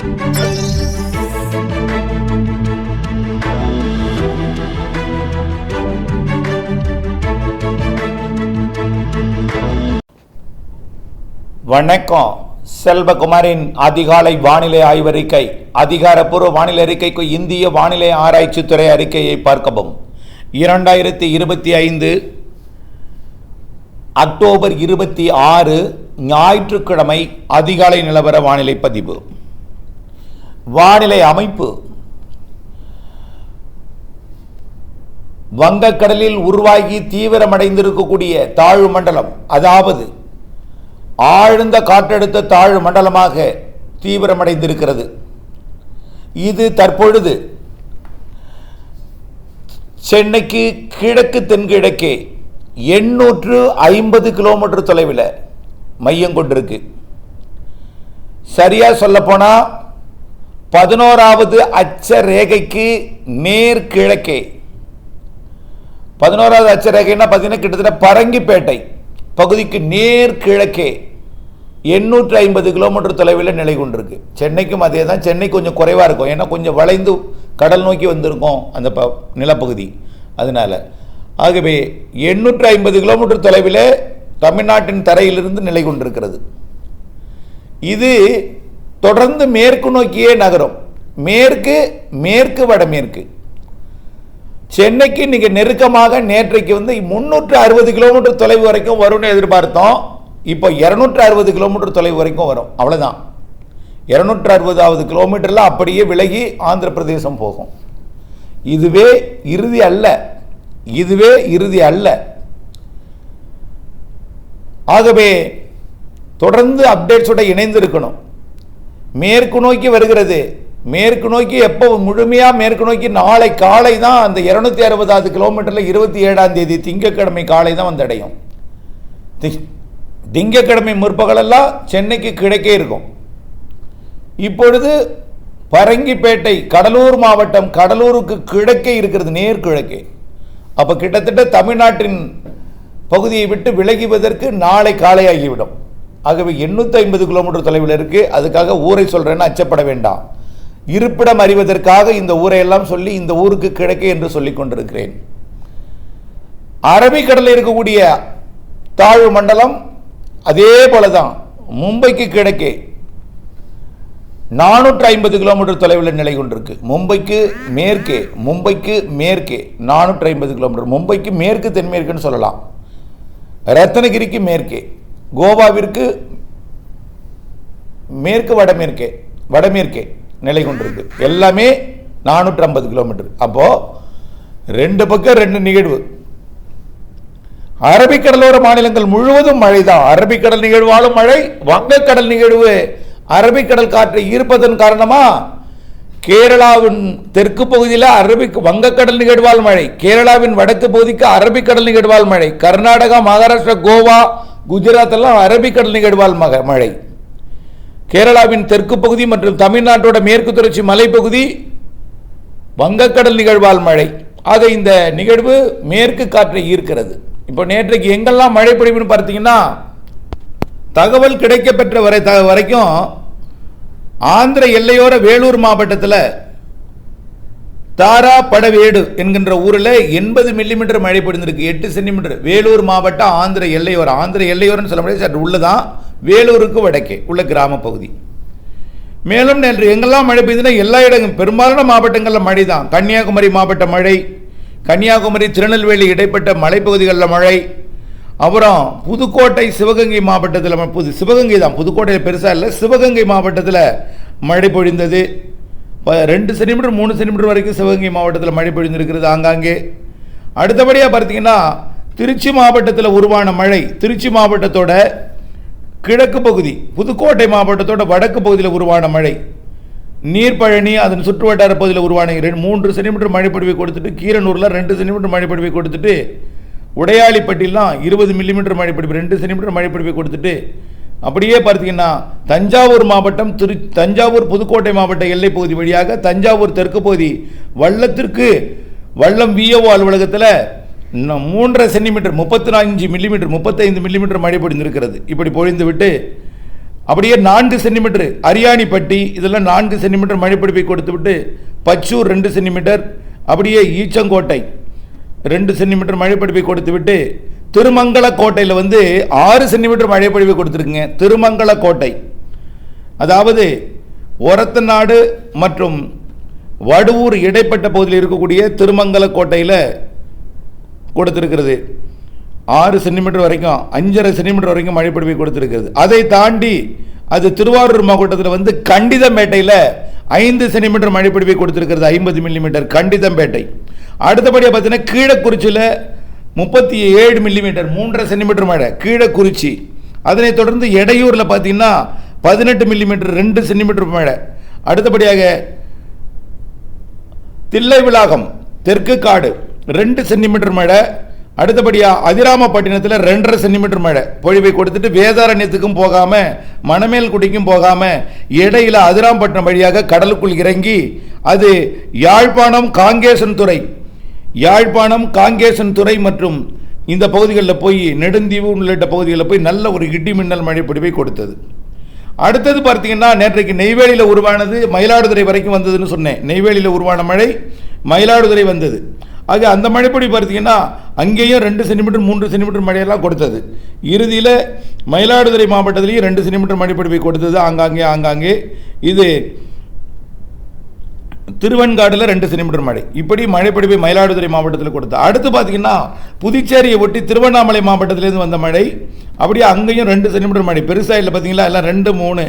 வணக்கம். செல்வகுமாரின் அதிகாலை வானிலை ஆய்வறிக்கை அதிகாரப்பூர்வ வானிலை அறிக்கைக்கு இந்திய வானிலை ஆராய்ச்சித்துறை அறிக்கையை பார்க்கவும். இரண்டாயிரத்தி இருபத்தி ஐந்து அக்டோபர் இருபத்தி ஆறு ஞாயிற்றுக்கிழமை அதிகாலை நிலவர வானிலை பதிவு. வானிலை அமைப்பு. வங்கக்கடலில் உருவாகி தீவிரமடைந்திருக்கக்கூடிய தாழ்வு மண்டலம் அதாவது ஆழ்ந்த காற்றழுத்த தாழ்வு மண்டலமாக தீவிரமடைந்திருக்கிறது. இது தற்பொழுது சென்னைக்கு கிழக்கு தென்கிழக்கே எண்ணூற்று ஐம்பது கிலோமீட்டர் தொலைவில் மையம் கொண்டிருக்கு. சரியாக சொல்லப்போனால் பதினோராவது அச்சரேகைக்கு நேர்கிழக்கே பதினோராவது அச்சரேகைன்னா பார்த்தீங்கன்னா கிட்டத்தட்ட பரங்கிப்பேட்டை பகுதிக்கு நேர்கிழக்கே. எண்ணூற்றி எண்ணூற்று ஐம்பது கிலோமீட்டர் தொலைவில் நிலை கொண்டிருக்கு. சென்னைக்கும் அதே தான் சென்னை கொஞ்சம் குறைவாக இருக்கும். ஏன்னா கொஞ்சம் வளைந்து கடல் நோக்கி வந்திருக்கும் அந்த ப நிலப்பகுதி. அதனால. ஆகவே எண்ணூற்று ஐம்பது கிலோமீட்டர் தொலைவில் தமிழ்நாட்டின் தரையிலிருந்து நிலை கொண்டிருக்கிறது. இது தொடர்ந்து மேற்கு நோக்கியே நகரும். மேற்கு மேற்கு வடமேற்கு. சென்னைக்கு இன்றைக்கி நெருக்கமாக நேற்றைக்கு வந்து முந்நூற்று அறுபது கிலோமீட்டர் தொலைவு வரைக்கும் வரும்னு எதிர்பார்த்தோம். இப்போ இரநூற்று அறுபது கிலோமீட்டர் தொலைவு வரைக்கும் வரும். அவ்வளோதான் இரநூற்று அறுபதாவது கிலோமீட்டரில் அப்படியே விலகி ஆந்திர பிரதேசம் போகும். இதுவே இறுதி அல்ல. இதுவே இறுதி அல்ல. ஆகவே தொடர்ந்து அப்டேட்ஸோட இணைந்து இருக்கணும் மேற்கு நோக்கி வருகிறது. மேற்கு நோக்கி எப்போ முழுமையாக மேற்கு நோக்கி நாளை காலை தான் அந்த இரநூத்தி அறுபதாவது கிலோமீட்டரில் இருபத்தி ஏழாம் தேதி திங்கக்கிழமை காலை தான் வந்தடையும். தி- முற்பகலெல்லாம் சென்னைக்கு கிழக்கே இருக்கும். இப்பொழுது பரங்கிப்பேட்டை கடலூர் மாவட்டம் கடலூருக்கு கிழக்கே இருக்கிறது நேர்கிழக்கே அப்போ கிட்டத்தட்ட தமிழ்நாட்டின் பகுதியை விட்டு விலகுவதற்கு நாளை காலையாகிவிடும். ஆகவே எண்ணூற்றி ஐம்பது கிலோமீட்டர் தொலைவில் இருக்குது அதுக்காக ஊரை சொல்கிறேன்னு அச்சப்பட வேண்டாம். இருப்பிடம் அறிவதற்காக இந்த ஊரையெல்லாம் சொல்லி இந்த ஊருக்கு கிழக்கே என்று சொல்லிக் கொண்டிருக்கிறேன். அரபிக்கடலில் இருக்கக்கூடிய தாழ்வு மண்டலம் அதே போல தான் மும்பைக்கு கிழக்கே நானூற்று ஐம்பது கிலோமீட்டர் தொலைவில் நிலை கொண்டிருக்கு. மும்பைக்கு மேற்கே மும்பைக்கு மேற்கே நானூற்று ஐம்பது கிலோமீட்டர். மும்பைக்கு மேற்கு தென்மேற்குன்னு சொல்லலாம். ரத்னகிரிக்கு மேற்கே. கோவாவிற்கு மேற்கு வடமேற்கே வடமேற்கே நிலை கொண்டிருக்கு. எல்லாமே நானூற்றி ஐம்பது கிலோமீட்டர். அப்போ ரெண்டு பக்கம் ரெண்டு நிகழ்வு. அரபிக்கடலோர மாநிலங்கள் முழுவதும் மழை தான் அரபிக்கடல் நிகழ்வாலும் மழை வங்கக்கடல் நிகழ்வு. அரபிக்கடல் காற்றை ஈர்ப்பதன் காரணமா கேரளாவின் தெற்கு பகுதியில் அரபிக் வங்கக்கடல் நிகழ்வால் மழை. கேரளாவின் வடக்கு பகுதிக்கு அரபிக்கடல் நிகழ்வால் மழை. கர்நாடகா மகாராஷ்டிரா கோவா குஜராத் எல்லாம் அரபிக்கடல் நிகழ்வால் மக மழை. கேரளாவின் தெற்கு பகுதி மற்றும் தமிழ்நாட்டோட மேற்கு தொடர்ச்சி மலைப்பகுதி வங்கக்கடல் நிகழ்வால் மழை. ஆக இந்த நிகழ்வு மேற்கு காற்றை ஈர்க்கிறது. இப்போ நேற்றைக்கு எங்கெல்லாம் மழை பொழிவுன்னு பார்த்தீங்கன்னா தகவல் கிடைக்கப்பெற்ற வரை த வரைக்கும் ஆந்திர எல்லையோர வேலூர் மாவட்டத்தில் தாரா படவேடு என்கின்ற ஊரில் எண்பது மில்லிமீட்டர் மழை பொழிந்திருக்கு. எட்டு சென்டிமீட்டர் வேலூர் மாவட்டம் ஆந்திர எல்லையோரம் ஆந்திர எல்லையோரம்னு சொல்ல முடியாது. சற்று உள்ளதான். வேலூருக்கு வடக்கே உள்ள கிராம பகுதி. மேலும் நேற்று எங்கெல்லாம் மழை பெய்யுதுன்னா எல்லா இடங்களும் பெரும்பாலான மாவட்டங்களில் மழை தான் கன்னியாகுமரி மாவட்ட மழை கன்னியாகுமரி திருநெல்வேலி இடைப்பட்ட மலைப்பகுதிகளில் மழை. அப்புறம் புதுக்கோட்டை சிவகங்கை மாவட்டத்தில் ம- புது சிவகங்கை தான். புதுக்கோட்டையில் பெருசாக இல்லை. சிவகங்கை மாவட்டத்தில் மழை பொழிந்தது. ரெண்டு சென்டிமீட்டர் மூணு சென்டிமீட்டர் வரைக்கும் சிவகங்கை மாவட்டத்தில் மழை பொழிந்திருக்கிறது ஆங்காங்கே. அடுத்தபடியாக பார்த்தீங்கன்னா திருச்சி மாவட்டத்தில் உருவான மழை திருச்சி மாவட்டத்தோட கிழக்கு பகுதி புதுக்கோட்டை மாவட்டத்தோட வடக்கு பகுதியில் உருவான மழை. நீர்ப்பழனி அதன் சுற்றுவட்டார பகுதியில் உருவான ரெண்டு மூன்று சென்டிமீட்டர் மழைப்பொழிவை கொடுத்துட்டு கீரனூரில் ரெண்டு சென்டிமீட்டர் மழைப்பொழிவை கொடுத்துட்டு உடையாளிப்பட்டிலாம் இருபது மில்லிமீட்டர் மழைப்பொழிவு ரெண்டு சென்டிமீட்டர் மழைப்பொழிவை கொடுத்துட்டு அப்படியே பார்த்தீங்கன்னா தஞ்சாவூர் மாவட்டம் திரு தஞ்சாவூர் புதுக்கோட்டை மாவட்ட எல்லைப் பகுதி வழியாக தஞ்சாவூர் தெற்கு பகுதி வள்ளத்திற்கு வள்ளம் விஓஓ அலுவலகத்தில் மூன்றரை சென்டிமீட்டர் முப்பத்தி நான்கு மில்லிமீட்டர் முப்பத்தைந்து மில்லிமீட்டர் மழை பொழிந்திருக்கிறது. இப்படி பொழிந்து விட்டு அப்படியே நான்கு சென்டிமீட்டர் அரியாணிப்பட்டி இதெல்லாம் நான்கு சென்டிமீட்டர் மழைப்பிடிப்பை கொடுத்து விட்டு பச்சூர் ரெண்டு சென்டிமீட்டர் அப்படியே ஈச்சங்கோட்டை ரெண்டு சென்டிமீட்டர் மழைப்பிடிப்பை கொடுத்து விட்டு திருமங்கல கோட்டையில் வந்து ஆறு சென்டிமீட்டர் மழைப்பிடிப்பை கொடுத்துருக்குங்க. திருமங்கல கோட்டை அதாவது ஒரத்தநாடு மற்றும் வடுவூர் இடைப்பட்ட பகுதியில் இருக்கக்கூடிய திருமங்கல கோட்டையில் கொடுத்துருக்கிறது. ஆறு சென்டிமீட்டர் வரைக்கும் அஞ்சரை சென்டிமீட்டர் வரைக்கும் மழைப்பிடிப்பை கொடுத்துருக்கிறது. அதை தாண்டி அது திருவாரூர் மாவட்டத்தில் வந்து கண்டிதம்பேட்டையில் ஐந்து சென்டிமீட்டர் மழைப்பிடிப்பை கொடுத்துருக்கிறது ஐம்பது மில்லிமீட்டர் கண்டிதம்பேட்டை. அடுத்தபடியாக பார்த்தீங்கன்னா கீழக்குறிச்சியில் முப்பத்தி ஏழு மில்லிமீட்டர் மூன்றரை சென்டிமீட்டர் மழை கீழக்குறிச்சி அதனைத் தொடர்ந்து எடையூரில் பார்த்தீங்கன்னா பதினெட்டு மில்லிமீட்டர் ரெண்டு சென்டிமீட்டர் மழை அடுத்தபடியாக தில்லை விளாகம் தெற்கு காடு ரெண்டு சென்டிமீட்டர் மழை அடுத்தபடியாக அதிராமப்பட்டினத்தில் ரெண்டரை சென்டிமீட்டர் மழை பொழிவை கொடுத்துட்டு வேதாரண்யத்துக்கும் போகாமல் மணமேல்குடிக்கும் போகாமல் இடையில அதிராம்பட்டினம் வழியாக கடலுக்குள் இறங்கி அது யாழ்ப்பாணம் காங்கேசன் துறை யாழ்ப்பாணம் காங்கேசன் துறை மற்றும் இந்த பகுதிகளில் போய் நெடுந்தீவு உள்ளிட்ட பகுதிகளில் போய் நல்ல ஒரு இடி மின்னல் மழை பொடிவை கொடுத்தது. அடுத்தது பார்த்தீங்கன்னா நேற்றைக்கு நெய்வேலியில் உருவானது மயிலாடுதுறை வரைக்கும் வந்ததுன்னு சொன்னேன். நெய்வேலியில் உருவான மழை மயிலாடுதுறை வந்தது. ஆக அந்த மழைப்பொடி பார்த்தீங்கன்னா அங்கேயும் ரெண்டு சென்டிமீட்டர் மூன்று சென்டிமீட்டர் மழையெல்லாம் கொடுத்தது. இறுதியில் மயிலாடுதுறை மாவட்டத்திலையும் ரெண்டு சென்டிமீட்டர் மழைப்பொடிவை கொடுத்தது. ஆங்காங்கே ஆங்காங்கே. இது திருவெண்காட்டில் ரெண்டு சென்டிமீட்டர் மழை. இப்படி மழைப்பிடிப்பை மயிலாடுதுறை மாவட்டத்தில் கொடுத்தா அடுத்து பார்த்தீங்கன்னா புதுச்சேரியை ஒட்டி திருவண்ணாமலை மாவட்டத்திலேருந்து வந்த மழை அப்படியே அங்கேயும் ரெண்டு சென்டிமீட்டர் மழை. பெருசாக இல்லை பார்த்தீங்களா எல்லாம் ரெண்டு மூணு.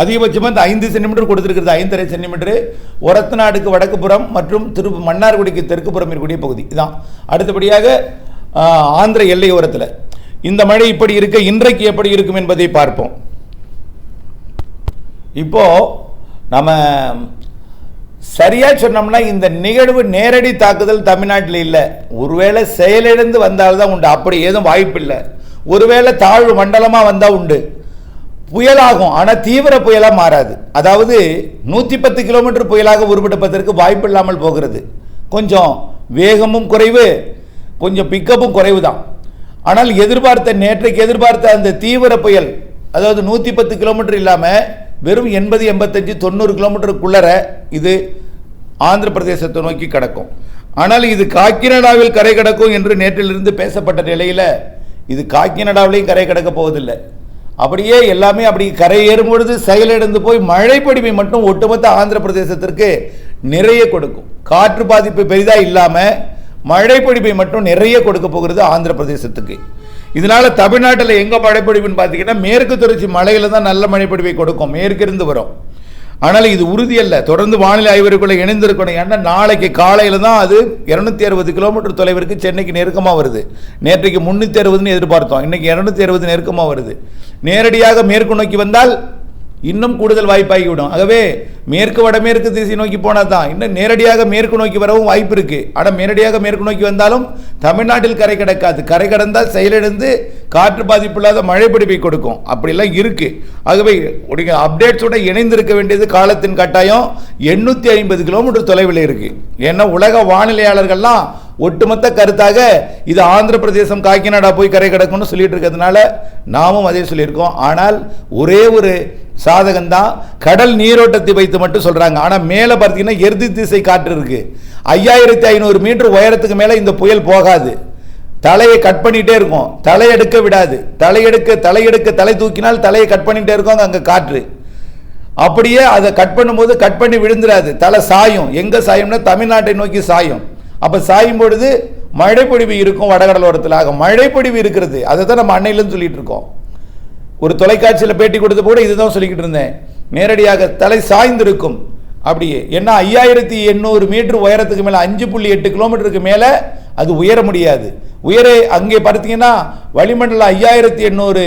அதிகபட்சமாக இந்த ஐந்து சென்டிமீட்டர் கொடுத்துருக்கிறது ஐந்தரை சென்டிமீட்டர். ஒரத்தநாடுக்கு வடக்குப்புறம் மற்றும் திரு மன்னார்குடிக்கு தெற்குப்புறம் இருக்கக்கூடிய பகுதி. இதான். அடுத்தபடியாக ஆந்திர எல்லையோரத்தில். இந்த மழை இப்படி இருக்க இன்றைக்கு எப்படி இருக்கும் என்பதை பார்ப்போம். இப்போது நம்ம சரியா சொன்னோம்னா இந்த நிகழ்வு நேரடி தாக்குதல் தமிழ்நாட்டில் இல்லை. ஒருவேளை செயலிழந்து வந்தால்தான் உண்டு. அப்படி ஏதும் வாய்ப்பு இல்லை. ஒருவேளை தாழ்வு மண்டலமாக வந்தால் உண்டு. புயலாகும். ஆனால் தீவிர புயலாக மாறாது. அதாவது நூற்றி பத்து கிலோமீட்டர் புயலாக உருவெடுப்பதற்கு வாய்ப்பு இல்லாமல் போகிறது. கொஞ்சம் வேகமும் குறைவு கொஞ்சம் பிக்கப்பும் குறைவு தான் ஆனால் எதிர்பார்த்த நேற்றைக்கு எதிர்பார்த்த அந்த தீவிர புயல் அதாவது நூற்றி பத்து கிலோமீட்டர் இல்லாமல் வெறும் எண்பது எண்பத்தஞ்சு தொண்ணூறு கிலோமீட்டருக்குள்ளர இது ஆந்திர பிரதேசத்தை நோக்கி கடக்கும். ஆனால் இது காக்கினடாவில் கரை கடக்கும் என்று நேற்றிலிருந்து பேசப்பட்ட நிலையில் இது காக்கினடாவிலையும் கரை கடக்க போவதில்லை. அப்படியே எல்லாமே அப்படி கரை ஏறும் பொழுது செயலிழந்து போய் மழைப்படிமை மட்டும் ஒட்டுமொத்த ஆந்திர பிரதேசத்திற்கு நிறைய கொடுக்கும். காற்று பாதிப்பு பெரிதாக இல்லாமல் மழைப்படிமை மட்டும் நிறைய கொடுக்க போகிறது ஆந்திர பிரதேசத்துக்கு இதனால் தமிழ்நாட்டில் எங்கே மழைப்பொழிவுன்னு பார்த்தீங்கன்னா மேற்கு தொடர்ச்சி மலையில் தான் நல்ல மழைப்பொழிவை கொடுக்கும். மேற்கிருந்து வரும். ஆனால் இது உறுதியல்ல தொடர்ந்து வானிலை ஆய்வருக்குள்ளே இணைந்திருக்கணும். ஏன்னா நாளைக்கு காலையில் தான் அது இரநூத்தி அறுபது கிலோமீட்டர் தொலைவிற்கு சென்னைக்கு நெருக்கமாக வருது. நேற்றைக்கு முந்நூற்றி அறுபதுன்னு எதிர்பார்த்தோம். இன்னைக்கு இரநூத்தி அறுபது நெருக்கமாக வருது. நேரடியாக மேற்கு நோக்கி வந்தால் இன்னும் கூடுதல் வாய்ப்பாகிவிடும் ஆகவே மேற்கு வடமேற்கு திசை நோக்கி போனால் தான் இன்னும் நேரடியாக மேற்கு நோக்கி வரவும் வாய்ப்பு இருக்குது ஆனால் நேரடியாக மேற்கு நோக்கி வந்தாலும் தமிழ்நாட்டில் கரை கிடக்காது. கரை கடந்தால் செயலிழந்து காற்று பாதிப்பு இல்லாத மழை பிடிப்பை கொடுக்கும். அப்படிலாம் இருக்குது ஆகவே உடைய அப்டேட்ஸோட இணைந்திருக்க வேண்டியது காலத்தின் கட்டாயம் எண்ணூற்றி ஐம்பது கிலோமீட்டர் தொலைவில் இருக்குது ஏன்னா உலக வானிலையாளர்கள்லாம் ஒட்டுமொத்த கருத்தாக இது ஆந்திர பிரதேசம் காக்கிநாடா போய் கரை கிடக்கும்னு சொல்லிட்டு இருக்கிறதுனால நாமும் அதே சொல்லியிருக்கோம். ஆனால் ஒரே ஒரு சாதகம்தான் கடல் நீரோட்டத்தை வைத்து மட்டும் சொல்கிறாங்க ஆனால் மேலே பார்த்தீங்கன்னா எர்தி திசை காற்று இருக்குது ஐயாயிரத்தி ஐநூறு மீட்டர் உயரத்துக்கு மேலே இந்த புயல் போகாது. தலையை கட் பண்ணிகிட்டே இருக்கும். தலையெடுக்க விடாது. தலையெடுக்க தலையெடுக்க தலை தூக்கினால் தலையை கட் பண்ணிகிட்டே இருக்கும் அங்கே காற்று. அப்படியே அதை கட் பண்ணும்போது கட் பண்ணி விழுந்துடாது தலை சாயும். எங்கே சாயும்னா தமிழ்நாட்டை நோக்கி சாயும். அப்போ சாயும் பொழுது மழைப்பொழிவு இருக்கும் வடகடலோரத்தில் ஆக மழைப்பொழிவு இருக்கிறது. அதை தான் நம்ம அன்னையிலும் சொல்லிட்டு இருக்கோம். ஒரு தொலைக்காட்சியில் பேட்டி கொடுத்த கூட இதுதான் சொல்லிக்கிட்டு இருந்தேன். நேரடியாக தலை சாய்ந்திருக்கும். அப்படியே. ஏன்னா ஐயாயிரத்தி எண்ணூறு மீட்டர் உயரத்துக்கு மேலே அஞ்சு புள்ளி எட்டு கிலோமீட்டருக்கு மேலே அது உயர முடியாது. உயரே அங்கே பார்த்தீங்கன்னா வளிமண்டலம் ஐயாயிரத்தி எண்ணூறு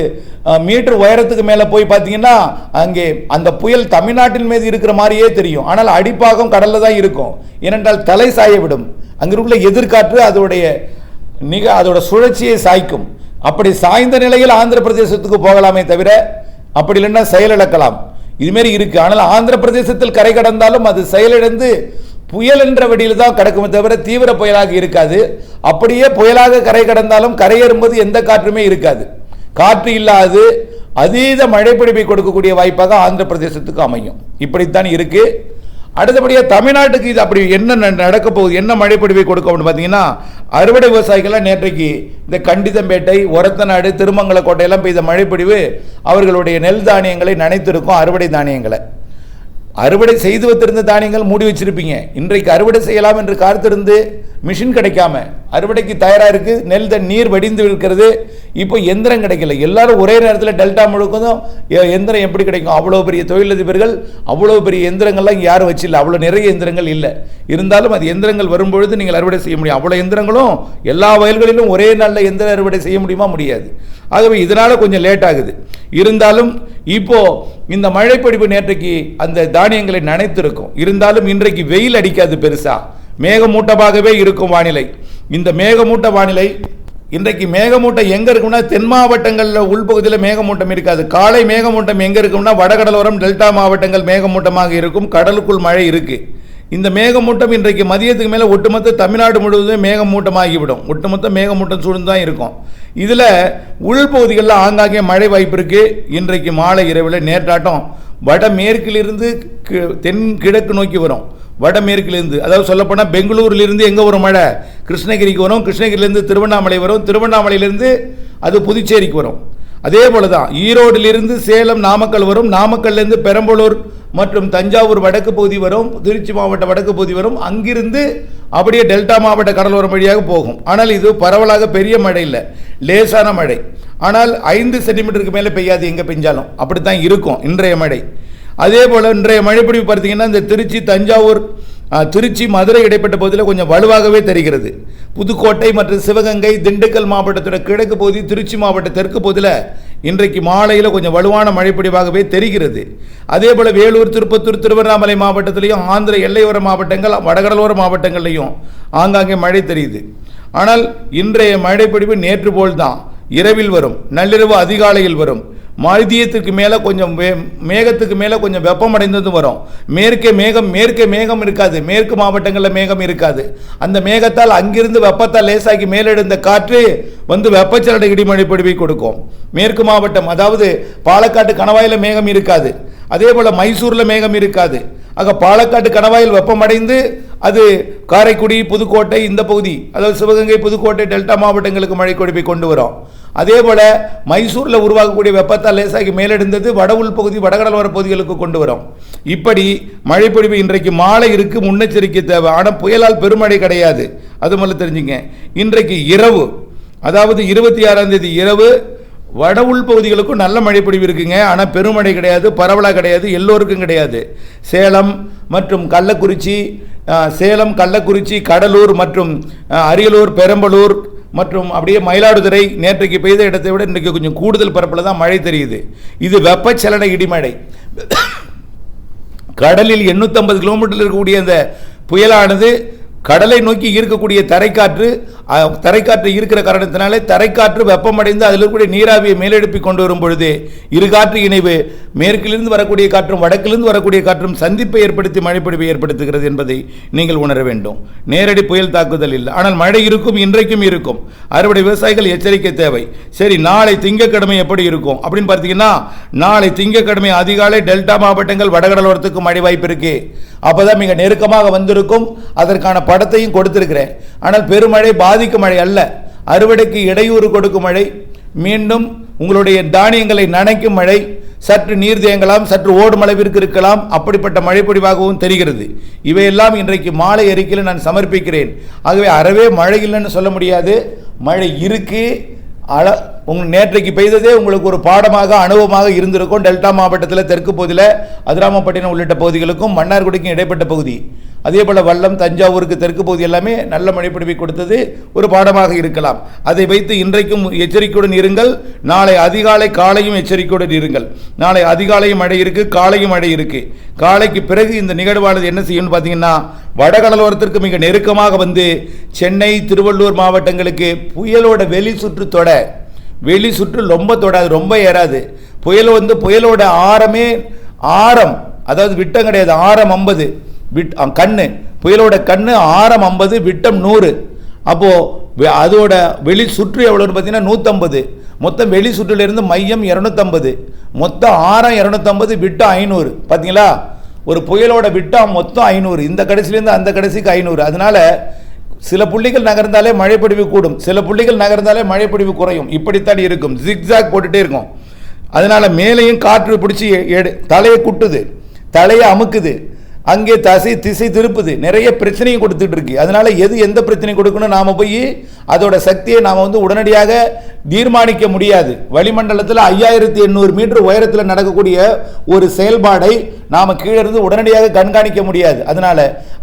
மீட்டர் உயரத்துக்கு மேலே போய் பார்த்தீங்கன்னா அங்கே அந்த புயல் தமிழ்நாட்டின் மீது இருக்கிற மாதிரியே தெரியும். ஆனால் அடிப்பாகம் கடலில் தான் இருக்கும். ஏனென்றால் தலை சாய விடும் அங்கே உள்ள எதிர்காற்று அதோடைய மிக அதோட சுழற்சியை சாய்க்கும். அப்படி சாய்ந்த நிலையில் ஆந்திர பிரதேசத்துக்கு போகலாமே தவிர அப்படி இல்லைன்னா செயலிழக்கலாம் இதுமாரி இருக்குது ஆனால் ஆந்திர பிரதேசத்தில் கரை கடந்தாலும் அது செயலிழந்து புயல் என்ற வழியில் தான் கிடக்குமே தவிர தீவிர புயலாக இருக்காது. அப்படியே புயலாக கரை கடந்தாலும் கரையேறும்போது எந்த காற்றுமே இருக்காது. காற்று இல்லாது அதீத மழைப்பிடிப்பை கொடுக்கக்கூடிய வாய்ப்பாக ஆந்திர பிரதேசத்துக்கு அமையும். இப்படித்தான் இருக்குது அடுத்தபடியாக தமிழ்நாட்டுக்கு இது அப்படி என்ன ந- நடக்க போகுது என்ன மழைப்பிடிப்பை கொடுக்கும் அப்படின்னு பார்த்தீங்கன்னா அறுவடை விவசாயிகள்லாம் நேற்றைக்கு இந்த கண்டிதம்பேட்டை ஒரத்தநாடு திருமங்கலக்கோட்டையெல்லாம் பெய்த மழைப்பொடிவு அவர்களுடைய நெல் தானியங்களை நினைத்திருக்கும் அறுவடை தானியங்களை. அறுவடை செய்து வைத்திருந்த தானியங்கள் மூடி வச்சிருப்பீங்க. இன்றைக்கு அறுவடை செய்யலாம் என்று காத்திருந்து மிஷின் கிடைக்காம அறுவடைக்கு தயாராக இருக்குது நெல் தன் நீர் வடிந்து இருக்கிறது இப்போ எந்திரம் கிடைக்கல. எல்லாரும் ஒரே நேரத்தில் டெல்டா முழுக்கதும் எந்திரம் எப்படி கிடைக்கும்? அவ்வளோ பெரிய தொழிலதிபர்கள் அவ்வளோ பெரிய எந்திரங்கள்லாம் யாரும் வச்சில்லை. அவ்வளோ நிறைய எந்திரங்கள் இல்லை. இருந்தாலும் அது எந்திரங்கள் வரும்பொழுது நீங்கள் அறுவடை செய்ய முடியும். அவ்வளோ எந்திரங்களும் எல்லா வயல்களிலும் ஒரே நாளில் எந்திர அறுவடை செய்ய முடியுமா? முடியாது. ஆகவே இதனால் கொஞ்சம் லேட் ஆகுது. இருந்தாலும் இப்போ இந்த மழைப்படிப்பு நேற்றைக்கு அந்த தானியங்களை நனைத்திருக்கும். இருந்தாலும் இன்றைக்கு வெயில் அடிக்காது பெருசாக மேகமூட்டமாகவே இருக்கும் வானிலை. இந்த மேகமூட்ட வானிலை இன்றைக்கு மேகமூட்டம் எங்க இருக்கும்னா தென் மாவட்டங்களில் உள்பகுதியில் மேகமூட்டம் இருக்காது. காலை மேகமூட்டம் எங்க இருக்கும்னா வடகடலோரம் டெல்டா மாவட்டங்கள் மேகமூட்டமாக இருக்கும். கடலுக்குள் மழை இருக்கு. இந்த மேகமூட்டம் இன்றைக்கு மதியத்துக்கு மேலே ஒட்டுமொத்த தமிழ்நாடு முழுவதும் மேகமூட்டமாகிவிடும். ஒட்டுமொத்த மேகமூட்டம் சூழ்ந்து தான் இருக்கும். இதில் உள்பகுதிகளில் ஆங்காங்கே மழை வாய்ப்பு இருக்குது இன்றைக்கு மாலை இரவில் நேற்றாட்டம் வடமேற்கிலிருந்து கி- தென் கிழக்கு நோக்கி வரும். வடமேற்கிலிருந்து அதாவது சொல்லப்போனால் பெங்களூர்லேருந்து எங்கே வரும் மழை? கிருஷ்ணகிரிக்கு வரும் கிருஷ்ணகிரியிலேருந்து திருவண்ணாமலை வரும் திருவண்ணாமலையிலேருந்து அது புதுச்சேரிக்கு வரும். அதே போல தான் ஈரோடிலிருந்து சேலம் நாமக்கல் வரும் நாமக்கல்லேருந்து பெரம்பலூர் மற்றும் தஞ்சாவூர் வடக்கு பகுதி வரும் திருச்சி மாவட்ட வடக்கு பகுதி வரும் அங்கிருந்து அப்படியே டெல்டா மாவட்ட கடலோரம் வழியாக போகும். ஆனால் இது பரவலாக பெரிய மழை இல்லை லேசான மழை. ஆனால் ஐந்து சென்டிமீட்டருக்கு மேலே பெய்யாது எங்கே பெஞ்சாலும். அப்படித்தான் இருக்கும் இன்றைய மழை. அதே போல் இன்றைய மழைப்பிடிவு பார்த்தீங்கன்னா இந்த திருச்சி தஞ்சாவூர் திருச்சி மதுரை இடைப்பட்ட பகுதியில் கொஞ்சம் வலுவாகவே தெரிகிறது. புதுக்கோட்டை மற்றும் சிவகங்கை திண்டுக்கல் மாவட்டத்தோட கிழக்கு பகுதி திருச்சி மாவட்ட தெற்கு பகுதியில் இன்றைக்கு மாலையில் கொஞ்சம் வலுவான மழைப்பிடிவாகவே தெரிகிறது. அதே போல் வேலூர் திருப்பத்தூர் திருவண்ணாமலை மாவட்டத்திலையும் ஆந்திர எல்லையோர மாவட்டங்கள் வடகடலோர மாவட்டங்கள்லையும் ஆங்காங்கே மழை தெரியுது. ஆனால் இன்றைய மழைப்பிடிவு நேற்று போல் தான் இரவில் வரும் நள்ளிரவு அதிகாலையில் வரும். மதியத்துக்கு மேலே கொஞ்சம் மேகத்துக்கு மேலே கொஞ்சம் வெப்பமடைந்தது வரும். மேற்கே மேகம் மேற்கே மேகம் இருக்காது. மேற்கு மாவட்டங்களில் மேகம் இருக்காது. அந்த மேகத்தால் அங்கிருந்து வெப்பத்தால் லேசாக்கி மேலெழுந்த காற்று வந்து வெப்பச்சலன இடிமழை பொழிவை கொடுக்கும். மேற்கு மாவட்டம் அதாவது பாலக்காட்டு கணவாயில் மேகம் இருக்காது. அதே போல் மைசூரில் மேகம் இருக்காது. ஆக பாலக்காட்டு கணவாயில் வெப்பமடைந்து அது காரைக்குடி புதுக்கோட்டை இந்த பகுதி அதாவது சிவகங்கை புதுக்கோட்டை டெல்டா மாவட்டங்களுக்கு மழை கொடிப்பை கொண்டு வரும். அதே போல் மைசூரில் உருவாகக்கூடிய வெப்பத்தால் லேசாகி மேலெடுந்தது வட உள்பகுதி வடகடலோர பகுதிகளுக்கு கொண்டு வரும். இப்படி மழைப்பொழிவு இன்றைக்கு மாலை இருக்கு முன்னெச்சரிக்கை தேவை. ஆனால் புயலால் பெருமழை கிடையாது. அது முதல்ல தெரிஞ்சுங்க. இன்றைக்கு இரவு அதாவது இருபத்தி ஆறாம் தேதி இரவு வட உள் பகுதிகளுக்கும் நல்ல மழைப்பொழிவு இருக்குங்க. ஆனால் பெருமழை கிடையாது பரவலாக கிடையாது எல்லோருக்கும் கிடையாது. சேலம் மற்றும் கள்ளக்குறிச்சி சேலம் கள்ளக்குறிச்சி கடலூர் மற்றும் அரியலூர் பெரம்பலூர் மற்றும் அப்படியே மயிலாடுதுறை நேற்றைக்கு பெய்த இடத்தை விட இன்றைக்கு கொஞ்சம் கூடுதல் பரப்பில் தான் மழை தெரியுது. இது வெப்பச்சலன இடிமழை. கடலில் 850 கிலோமீட்டரில் இருக்கக்கூடிய அந்த புயலானது கடலை நோக்கி ஈர்க்கக்கூடிய தரைக்காற்று தரைக்காற்று இருக்கிற காரணத்தினாலே தரைக்காற்று வெப்பமடைந்து அதில் இருக்கக்கூடிய நீராவியை மேலெழுப்பி கொண்டு வரும் பொழுது இரு காற்று இணைவு மேற்கிலிருந்து வரக்கூடிய காற்றும் வடக்கிலிருந்து வரக்கூடிய காற்றும் சந்திப்பை ஏற்படுத்தி மழைப்பொழிவை ஏற்படுத்துகிறது என்பதை நீங்கள் உணர வேண்டும். நேரடி புயல் தாக்குதல் இல்லை. ஆனால் மழை இருக்கும் இன்றைக்கும் இருக்கும். அறுவடை விவசாயிகள் எச்சரிக்கை தேவை. சரி நாளை திங்கக்கிழமை எப்படி இருக்கும்? அப்படின்னு பார்த்தீங்கன்னா நாளை திங்கக்கிழமை அதிகாலை டெல்டா மாவட்டங்கள் வடகடலோரத்துக்கு மழை வாய்ப்பு இருக்குது அப்போதான் மிக நெருக்கமாக வந்திருக்கும். அதற்கான படத்தையும் கொடுத்திருக்கிறேன். ஆனால் பெருமழை பாதிக்கும் மழை அல்ல. அறுவடைக்கு இடையூறு கொடுக்கும் மழை. மீண்டும் உங்களுடைய தானியங்களை நனைக்கும் மழை. சற்று நீர் தேங்கலாம் சற்று ஓடும் அளவிற்கு இருக்கலாம். அப்படிப்பட்ட மழைப்பொழிவாகவும் தெரிகிறது. இவையெல்லாம் இன்றைக்கு மாலை அறிக்கையில் நான் சமர்ப்பிக்கிறேன். ஆகவே அறவே மழை இல்லைன்னு சொல்ல முடியாது. மழை இருக்கு. அள உங்கள் நேற்றைக்கு பெய்ததே உங்களுக்கு ஒரு பாடமாக அனுபவமாக இருந்திருக்கும். டெல்டா மாவட்டத்தில் தெற்கு பகுதியில் அதிராமப்பட்டினம் உள்ளிட்ட பகுதிகளுக்கும் மன்னார்குடிக்கும் இடைப்பட்ட பகுதி. அதே போல் வல்லம் தஞ்சாவூருக்கு தெற்கு பகுதி எல்லாமே நல்ல மழைப்பிடிப்பை கொடுத்தது ஒரு பாடமாக இருக்கலாம். அதை வைத்து இன்றைக்கும் எச்சரிக்கையுடன் இருங்கள். நாளை அதிகாலை காலையும் எச்சரிக்கையுடன் இருங்கள். நாளை அதிகாலையும் மழை இருக்குது காலையும் மழை இருக்கு. காலைக்கு பிறகு இந்த நிகழ்வானது என்ன செய்யும்னு பார்த்தீங்கன்னா வடகடலோரத்திற்கு மிக நெருக்கமாக வந்து சென்னை திருவள்ளூர் மாவட்டங்களுக்கு புயலோட வெளி சுற்று வெளி சுற்று ரொம்ப தொடாது ரொம்ப ஏறாது. புயல் வந்து புயலோட ஆரமே ஆரம் அதாவது விட்டம் கிடையாது ஆரம் ஐம்பது. விட் கண் புயலோட கண் ஆரம் ஐம்பது விட்டம் நூறு. அப்போது அதோட வெளி சுற்று எவ்வளோன்னு பார்த்தீங்கன்னா நூற்றம்பது மொத்தம் வெளி சுற்றிலிருந்து மையம் இரநூத்தம்பது. மொத்தம் ஆரம் இரநூத்தம்பது விட்டம் ஐநூறு. பார்த்தீங்களா? ஒரு புயலோட விட்டம் மொத்தம் ஐநூறு. இந்த கடைசிலேருந்து அந்த கடைசிக்கு ஐநூறு. அதனால சில புள்ளிகள் நகர்ந்தாலே மழைப்பொழிவு கூடும். சில புள்ளிகள் நகர்ந்தாலே மழைப்பொழிவு குறையும். இப்படித்தான் இருக்கும். ஜிக்ஸாக் போட்டுகிட்டே இருக்கும். அதனால் மேலேயும் காற்று பிடிச்சி எடு தலையை குட்டுது. தலையை அமுக்குது. அங்கே தசை திசை திருப்புது. நிறைய பிரச்சனையும் கொடுத்துட்டு இருக்கு அதனால எது எந்த பிரச்சனை கொடுக்கணும்? நாம போய் அதோட சக்தியை நாம வந்து உடனடியாக தீர்மானிக்க முடியாது. வளிமண்டலத்தில் ஐயாயிரத்தி எண்ணூறு மீட்டர் உயரத்தில் நடக்கக்கூடிய ஒரு செயல்பாடை நாம் கீழே இருந்து உடனடியாக கண்காணிக்க முடியாது. அதனால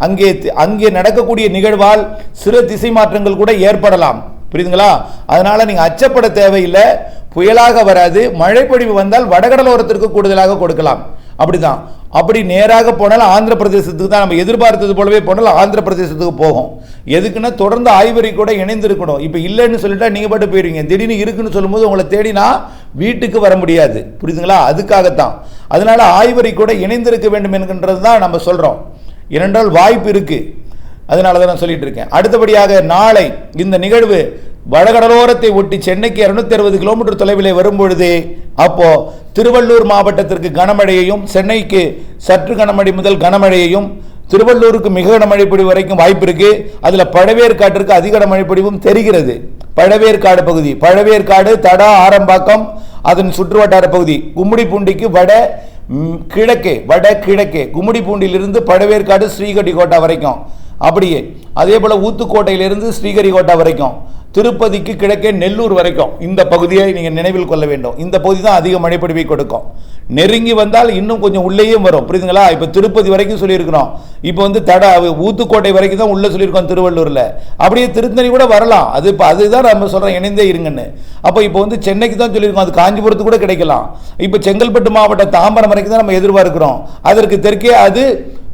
அங்கே அங்கே நடக்கக்கூடிய நிகழ்வால் சிறு திசை மாற்றங்கள் கூட ஏற்படலாம். புரியுதுங்களா? அதனால நீங்க அச்சப்பட தேவையில்லை. புயலாக வராது. மழைப்பொழிவு வந்தால் வடகடலோரத்திற்கு கூடுதலாக கொடுக்கலாம். அப்படிதான். அப்படி நேராக போனாலும் ஆந்திர பிரதேசத்துக்கு தான் நம்ம எதிர்பார்த்தது போலவே போனாலும் ஆந்திர பிரதேசத்துக்கு போகும். எதுக்குன்னா தொடர்ந்து ஆய்வறி கூட இணைந்திருக்கணும். இப்போ இல்லைன்னு சொல்லிட்டா நீங்கள் பாட்டு போயிடுவீங்க திடீர்னு இருக்குன்னு சொல்லும்போது உங்களை தேடினா வீட்டுக்கு வர முடியாது. புரியுதுங்களா? அதுக்காகத்தான். அதனால ஆய்வறி கூட இணைந்திருக்க வேண்டும் என்கின்றது தான் நம்ம சொல்கிறோம் ஏனென்றால் வாய்ப்பு இருக்குது அதனால தான் நான் சொல்லிட்டு இருக்கேன். அடுத்தபடியாக நாளை இந்த நிகழ்வு வடகடலோரத்தை ஒட்டி சென்னைக்கு இருநூத்தி அறுபது கிலோமீட்டர் தொலைவில் வரும்பொழுது அப்போ திருவள்ளூர் மாவட்டத்திற்கு கனமழையையும் சென்னைக்கு சற்று கனமழை முதல் கனமழையையும் திருவள்ளூருக்கு மிக கனமழை பொழிவு வரைக்கும் வாய்ப்பு இருக்கு. அதில் பழவேற்காட்டிற்கு அதிக கனமழை பொழிவும் தெரிகிறது. பழவேற்காடு பகுதி பழவேற்காடு தடா ஆரம்பாக்கம் அதன் சுற்றுவட்டார பகுதி கும்முடிப்பூண்டிக்கு வட கிழக்கே வட கிழக்கே கும்முடிப்பூண்டியிலிருந்து பழவேற்காடு ஸ்ரீகட்டிக்கோட்டா வரைக்கும். அப்படியே அதே போல் ஊத்துக்கோட்டையிலிருந்து ஸ்ரீகரிகோட்டா வரைக்கும். திருப்பதிக்கு கிழக்கே நெல்லூர் வரைக்கும் இந்த பகுதியை நீங்கள் நினைவில் கொள்ள வேண்டும். இந்த பகுதி தான் அதிக மழைப்பொழிவை கொடுக்கும். நெருங்கி வந்தால் இன்னும் கொஞ்சம் உள்ளேயும் வரும். புரியுதுங்களா? இப்போ திருப்பதி வரைக்கும் சொல்லியிருக்கிறோம். இப்போ வந்து தட ஊத்துக்கோட்டை வரைக்கும் தான் உள்ளே சொல்லியிருக்கோம் திருவள்ளூரில். அப்படியே திருத்தணி கூட வரலாம். அது இப்போ அதுதான் நம்ம சொல்கிறோம் இணைந்தே இருங்கன்னு. அப்போ இப்போ வந்து சென்னைக்கு தான் சொல்லியிருக்கோம். அது காஞ்சிபுரத்துக்கு கூட கிடைக்கலாம். இப்போ செங்கல்பட்டு மாவட்டம் தாம்பரம் வரைக்கும் தான் நம்ம எதிர்பார்க்கிறோம். அதற்கு தெற்கே அது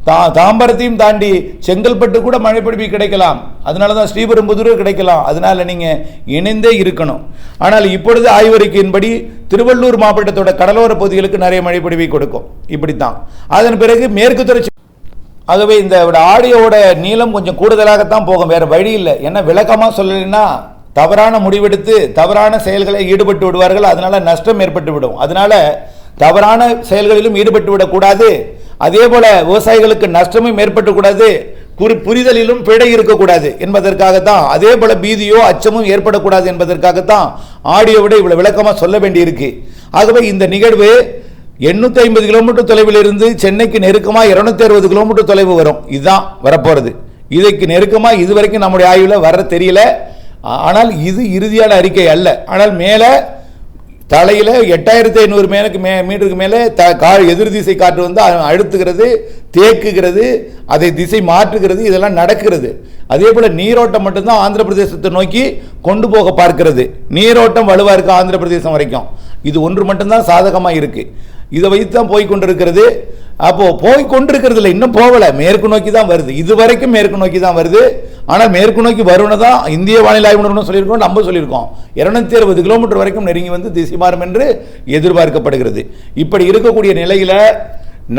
தா தாம்பரத்தையும் தாண்டி செங்கல்பட்டு கூட மழைப்பொழிவு கிடைக்கலாம். அதனால தான் ஸ்ரீபெரும்புதூர் கிடைக்கலாம். அதனால் நீங்கள் இணைந்தே இருக்கணும். ஆனால் இப்பொழுது ஆய்வறிக்கையின்படி திருவள்ளூர் மாவட்டத்தோட கடலோர பகுதிகளுக்கு நிறைய மழைப்பொழிவை கொடுக்கும். இப்படித்தான். அதன் பிறகு மேற்கு தொடர்ச்சி ஆகவே இந்த ஆடியோவோட நீளம் கொஞ்சம் கூடுதலாகத்தான் போகும். வேறு வழி இல்லை. ஏன்னா விளக்கமாக சொல்லலைன்னா தவறான முடிவெடுத்து தவறான செயல்களை ஈடுபட்டு விடுவார்கள். அதனால் நஷ்டம் ஏற்பட்டு விடும். அதனால் தவறான செயல்களிலும் ஈடுபட்டு விடக்கூடாது. அதே போல விவசாயிகளுக்கு நஷ்டமும் ஏற்படக்கூடாது குறி புரிதலிலும் பிழை இருக்கக்கூடாது என்பதற்காகத்தான் அதே போல பீதியோ அச்சமும் ஏற்படக்கூடாது என்பதற்காகத்தான் ஆடியோவிட இவ்வளவு விளக்கமாக சொல்ல வேண்டியிருக்கு. ஆகவே இந்த நிகழ்வு எண்ணூத்தி ஐம்பது கிலோமீட்டர் தொலைவில் இருந்து சென்னைக்கு நெருக்கமா இருநூத்தி அறுபது கிலோமீட்டர் தொலைவு வரும். இதுதான் வரப்போறது. நெருக்கமாக நெருக்கமா இதுவரைக்கும் நம்முடைய ஆய்வில் வர தெரியல. ஆனால் இது இறுதியான அறிக்கை அல்ல. ஆனால் மேலே தலையில் எட்டாயிரத்தி ஐநூறு மேலுக்கு மே மீட்டருக்கு மேலே த கா எதிர் திசை காற்று வந்து அழுத்துக்கிறது அழுத்துகிறது தேக்குகிறது அதை திசை மாற்றுகிறது இதெல்லாம் நடக்கிறது. அதே போல் நீரோட்டம் மட்டும்தான் ஆந்திர பிரதேசத்தை நோக்கி கொண்டு போக பார்க்கிறது. நீரோட்டம் வலுவாக இருக்குது ஆந்திர பிரதேசம் வரைக்கும். இது ஒன்று மட்டும்தான் சாதகமாக இருக்குது இதை வைத்து தான் போய் கொண்டிருக்கிறது அப்போ போய் கொண்டிருக்கிறது இல்லை இன்னும் போகலை. மேற்கு நோக்கி தான் வருது. இது வரைக்கும் மேற்கு நோக்கி தான் வருது. ஆனால் மேற்கு நோக்கி வரும்னு தான் இந்திய வானிலை ஆய்வு நிறுவனம் சொல்லியிருக்கோம் நம்ம சொல்லியிருக்கோம். இருநூத்தி அறுபது கிலோமீட்டர் வரைக்கும் நெருங்கி வந்து திசை மாறும் என்று எதிர்பார்க்கப்படுகிறது. இப்படி இருக்கக்கூடிய நிலையில்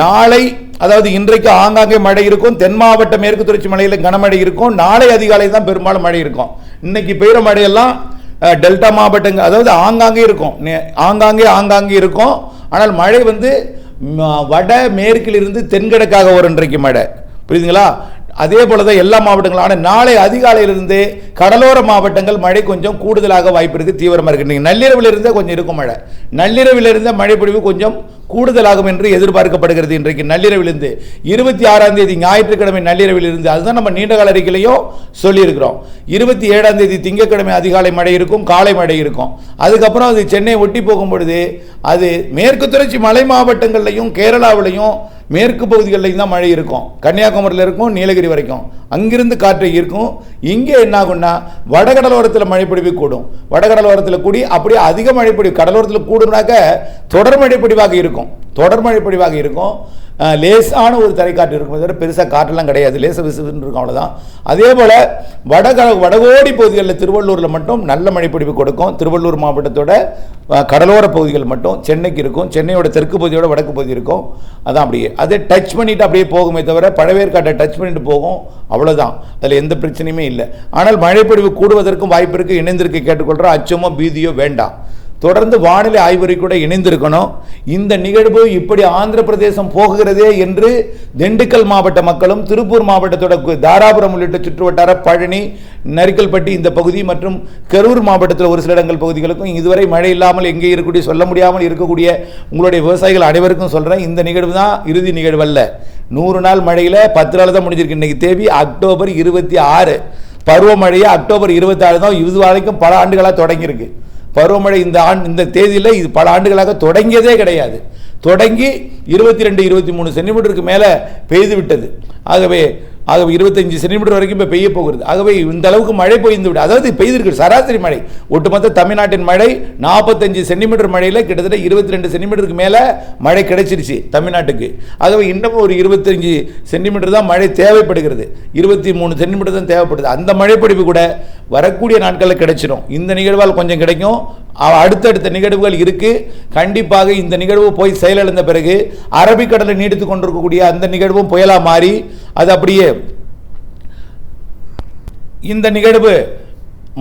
நாளை அதாவது இன்றைக்கு ஆங்காங்கே மழை இருக்கும் தென் மாவட்ட மேற்கு தொடர்ச்சி மலையில் கனமழை இருக்கும் நாளை அதிகாலை தான் பெரும்பாலும் மழை இருக்கும். இன்னைக்கு பெய்கிற மழையெல்லாம் டெல்டா மாவட்டங்கள் அதாவது ஆங்காங்கே இருக்கும். ஆங்காங்கே ஆங்காங்கே இருக்கும். ஆனால் மழை வந்து வட மேற்கிலிருந்து தென்கிழக்காக வரும் இன்றைக்கு மழை. புரியுதுங்களா? அதே போல தான் எல்லா மாவட்டங்களும். ஆனால் நாளை அதிகாலையிலிருந்தே கடலோர மாவட்டங்கள் மழை கொஞ்சம் கூடுதலாக வாய்ப்பு இருக்குது தீவிரமாக இருக்குது. நீங்கள் நள்ளிரவிலிருந்தே கொஞ்சம் இருக்கும் மழை. நள்ளிரவிலிருந்தே மழை பொழிவு கொஞ்சம் கூடுதலாகும் என்று எதிர்பார்க்கப்படுகிறது. இன்றைக்கு நள்ளிரவிலிருந்து இருபத்தி ஆறாம் தேதி ஞாயிற்றுக்கிழமை நள்ளிரவிலிருந்து அதுதான் நம்ம நீண்டகால அறிக்கையிலையும் சொல்லியிருக்கிறோம். இருபத்தி ஏழாம் தேதி திங்கட்கிழமை அதிகாலை மழை இருக்கும் காலை மழை இருக்கும். அதுக்கப்புறம் அது சென்னை ஒட்டி போகும் பொழுது அது மேற்கு தொடர்ச்சி மலை மாவட்டங்கள்லையும் கேரளாவிலையும் மேற்கு பகுதிகளில் தான் மழை இருக்கும். கன்னியாகுமரியில் இருக்கும் நீலகிரி வரைக்கும். அங்கிருந்து காற்று ஈர்க்கும். இங்கே என்ன ஆகும்னா வடகடலோரத்தில் மழைப்பொழிவு கூடும். வடகடலோரத்தில் கூடி அப்படியே அதிக மழைப்பொழிவு கடலோரத்தில் கூடுனாக்க தொடர் மழைப்பொழிவாக இருக்கும். தொடர் மழைப்பொழிவாக இருக்கும். லேசான ஒரு தரைக்காற்று இருக்கும். தவிர பெருசாக காற்றெல்லாம் கிடையாது. லேச விசுன்னு இருக்கும் அவ்வளோதான் அதே போல் வடக வடகோடி பகுதிகளில் திருவள்ளூரில் மட்டும் நல்ல மழைப்பிடிப்பு கொடுக்கும். திருவள்ளூர் மாவட்டத்தோட கடலோர பகுதிகள் மட்டும் சென்னைக்கு இருக்கும். சென்னையோட தெற்கு பகுதியோட வடக்கு பகுதி இருக்கும். அதான் அப்படியே. அதை டச் பண்ணிவிட்டு அப்படியே போகுமே தவிர பழவேற்காட்டை டச் பண்ணிட்டு போகும். அவ்வளோதான் அதில் எந்த பிரச்சனையுமே இல்லை. ஆனால் மழைப்பொழிவு கூடுவதற்கும் வாய்ப்பு இருக்கு. இணைந்திருக்க கேட்டுக்கொள்கிற அச்சமோ பீதியோ வேண்டாம். தொடர்ந்து வானிலை ஆய்வறை கூட இணைந்திருக்கணும். இந்த நிகழ்வு இப்படி ஆந்திர பிரதேசம் போகிறதே என்று திண்டுக்கல் மாவட்ட மக்களும் திருப்பூர் மாவட்டத்தோட கு- தாராபுரம் உள்ளிட்ட சுற்றுவட்டார பழனி நரிக்கல்பட்டி இந்த பகுதி மற்றும் கரூர் மாவட்டத்தில் ஒரு சில இடங்கள் பகுதிகளுக்கும் இதுவரை மழை இல்லாமல் எங்கே இருக்கக்கூடிய சொல்ல முடியாமல் இருக்கக்கூடிய உங்களுடைய விவசாயிகள் அனைவருக்கும் சொல்கிறேன் இந்த நிகழ்வு தான் இறுதி நிகழ்வு அல்ல. நூறு நாள் மழையில் பத்து நாள் தான் முடிஞ்சிருக்கு இன்றைக்கி தேதி அக்டோபர் இருபத்தி ஆறு. பருவமழையை அக்டோபர் இருபத்தாறு தான் இது வரைக்கும் பல ஆண்டுகளாக தொடங்கியிருக்கு. பருவமழை இந்த ஆண்டு இந்த தேதியில் இது பல ஆண்டுகளாக தொடங்கியதே கிடையாது. தொடங்கி இருபத்தி ரெண்டு இருபத்தி மூணு சென்டிமீட்டருக்கு மேலே பெய்து விட்டது. ஆகவே ஆகவே இருபத்தஞ்சு சென்டிமீட்டர் வரைக்கும் இப்போ பெய்ய போகிறது. ஆகவே இந்த அளவுக்கு மழை பெய்ந்து விடும் அதாவது பெய்திருக்கு சராசரி மழை. ஒட்டுமொத்த தமிழ்நாட்டின் மழை நாற்பத்தஞ்சு சென்டிமீட்டர் மழையில் கிட்டத்தட்ட இருபத்தி ரெண்டு சென்டிமீட்டருக்கு மேலே மழை கிடைச்சிருச்சு தமிழ்நாட்டுக்கு. ஆகவே இன்னமும் ஒரு இருபத்தஞ்சு சென்டிமீட்டர் தான் மழை தேவைப்படுகிறது. இருபத்தி மூணு சென்டிமீட்டர் தான் தேவைப்படுது. அந்த மழைப்பொழிவு கூட வரக்கூடிய நாட்களில் கிடைச்சிடும் இந்த நிகழ்வால் கொஞ்சம் கிடைக்கும். அடுத்தடுத்த நிகழ்வுகள் இருக்கு. கண்டிப்பாக இந்த நிகழ்வு போய் செயலிழந்த பிறகு அரபிக்கடலை நீடித்து கொண்டிருக்கக்கூடிய அந்த நிகழ்வும் புயலா மாறி அது அப்படியே இந்த நிகழ்வு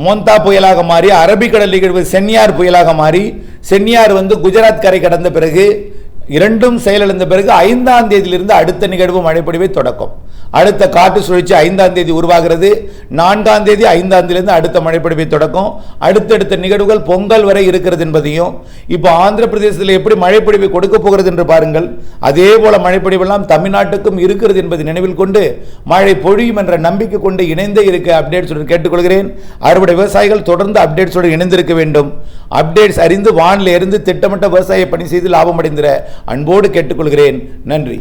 மோந்தா புயலாக மாறி அரபிக்கடல் நிகழ்வு சென்னியார் புயலாக மாறி சென்னியார் வந்து குஜராத் கரை கடந்த பிறகு இரண்டும் செயலிழந்த பிறகு ஐந்தாம் தேதியிலிருந்து அடுத்த நிகழ்வு மழைப்பொழிவை தொடக்கம். அடுத்த காற்று சுழற்சி ஐந்தாம் தேதி உருவாகிறது. நான்காம் தேதி ஐந்தாம் தேதியிலிருந்து அடுத்த மழைப்பிடிப்பை தொடக்கம். அடுத்தடுத்த நிகழ்வுகள் பொங்கல் வரை இருக்கிறது என்பதையும் இப்போ ஆந்திர பிரதேசத்தில் எப்படி மழைப்பிடிப்பை கொடுக்க போகிறது என்று பாருங்கள். அதே போல மழைப்பிடிப்பெல்லாம் தமிழ்நாட்டுக்கும் இருக்கிறது என்பதை நினைவில் கொண்டு மழை பொழியும் என்ற நம்பிக்கை கொண்டு இணைந்தே இருக்க அப்டேட்ஸுடன் கேட்டுக்கொள்கிறேன். அறுவடை விவசாயிகள் தொடர்ந்து அப்டேட்ஸுடன் இணைந்திருக்க வேண்டும். அப்டேட்ஸ் அறிந்து வானிலை இருந்து திட்டமிட்ட விவசாய பணி செய்து லாபமடைந்திட அன்போடு கேட்டுக்கொள்கிறேன். நன்றி.